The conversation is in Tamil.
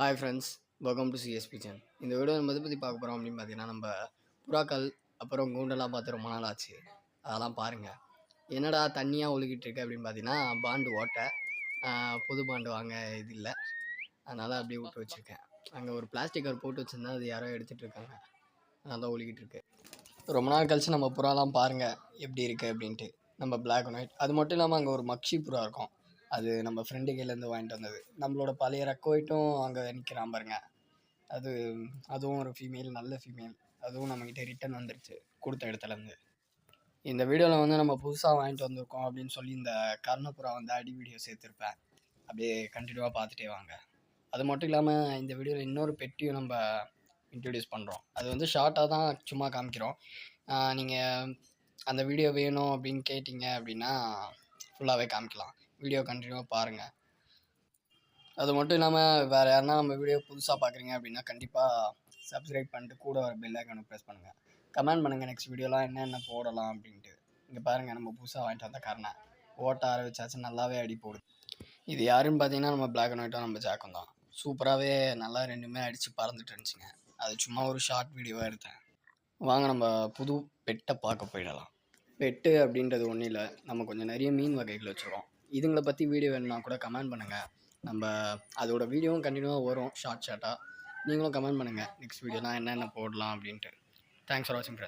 Hi friends welcome to CSB channel இந்த வீடியோ நம்ம எதை பற்றி பார்க்க போகிறோம் அப்படின்னு பார்த்தீங்கன்னா நம்ம புறாக்கள் அப்புறம் கூண்டெல்லாம் பார்த்து ரொம்ப நாள் ஆச்சு. அதெல்லாம் பாருங்கள் என்னடா தண்ணியாக ஒழுகிட்டு இருக்கு அப்படின்னு பார்த்தீங்கன்னா பாண்டு ஓட்டை புது பாண்டு வாங்க இது இல்லை. அதனால் அப்படியே விட்டு வச்சுருக்கேன். அங்கே ஒரு பிளாஸ்டிக் கவர் போட்டு வச்சுருந்தா அது யாரோ எடுத்துகிட்டு இருக்காங்க. அதனால் தான் ஒழுகிட்டு இருக்கு. ரொம்ப நாள் கழிச்சு நம்ம புறாலாம் பாருங்கள் எப்படி இருக்குது அப்படின்ட்டு. நம்ம பிளாக் அண்ட் ஒயிட் அது மட்டும் இல்லாமல் அங்கே ஒரு மக்ஷி புறா இருக்கும். அது நம்ம ஃப்ரெண்டு கையிலேருந்து வாங்கிட்டு வந்தது. நம்மளோட பழைய ரெக்கோயிட்டும் அங்கே நிற்கிறான் பாருங்க. அது அதுவும் ஒரு ஃபீமேல் நல்ல ஃபீமேல் அதுவும் நம்மக்கிட்ட ரிட்டன் வந்துருச்சு கொடுத்த இடத்துலேருந்து இந்த வீடியோவில் வந்து நம்ம புதுசாக வாங்கிட்டு வந்திருக்கோம் அப்படின்னு சொல்லி இந்த கர்ணப்புறா வந்து அடி வீடியோ சேர்த்துருப்பேன். அப்படியே கண்டினியூவாக பார்த்துட்டே வாங்க. அது மட்டும் இல்லாமல் இந்த வீடியோவில் இன்னொரு பெட்டியும் நம்ம இன்ட்ரடியூஸ் பண்ணுறோம் அது வந்து ஷார்ட்டாக தான் சும்மா காமிக்கிறோம். நீங்கள் அந்த வீடியோ வேணும் அப்படின்னு கேட்டிங்க அப்படின்னா ஃபுல்லாகவே காமிக்கலாம். வீடியோ கண்டினியூவாக பாருங்கள் அது மட்டும் இல்லாமல் வேறு யாருன்னா நம்ம வீடியோ புதுசாக பார்க்குறீங்க அப்படின்னா கண்டிப்பாக சப்ஸ்கிரைப் பண்ணிட்டு கூட வர பெல் ஐக்கானை ப்ரெஸ் பண்ணுங்கள் கமெண்ட் பண்ணுங்கள் நெக்ஸ்ட் வீடியோலாம் என்னென்ன போடலாம் அப்படின்ட்டு. இங்கே பாருங்கள் நம்ம புதுசாக வாங்கிட்டு வந்த காரணம் ஓட்ட ஆரம்பிச்சாச்சு நல்லாவே அடி போடுது இது யாருன்னு பார்த்தீங்கன்னா நம்ம பிளாக் அண்ட் ஒயிட்டாக நம்ம ஜாக்கம் தான். சூப்பராகவே நல்லா ரெண்டுமே அடித்து பறந்துட்டு இருந்துச்சுங்க. அது சும்மா ஒரு ஷார்ட் வீடியோவாக எடுத்தேன். வாங்க நம்ம புது பெட்டை பார்க்க போயிடலாம். பெட்டு அப்படின்றது ஒன்றும் இல்லை. நம்ம கொஞ்சம் நிறைய மீன் வகைகள் வச்சுருக்கோம். இதுங்களை பற்றி வீடியோ வேணும்னா கூட கமெண்ட் பண்ணுங்கள் நம்ம அதோட வீடியோவும் கண்டினியூவாக வரும் ஷார்ட் ஷார்ட்டாக நீங்களும் கமெண்ட் பண்ணுங்கள் நெக்ஸ்ட் வீடியோலாம் என்னென்ன போடலாம் அப்படின்ட்டு. தேங்க்ஸ் ஃபார் வாட்சிங் ஃப்ரெண்ட்ஸ்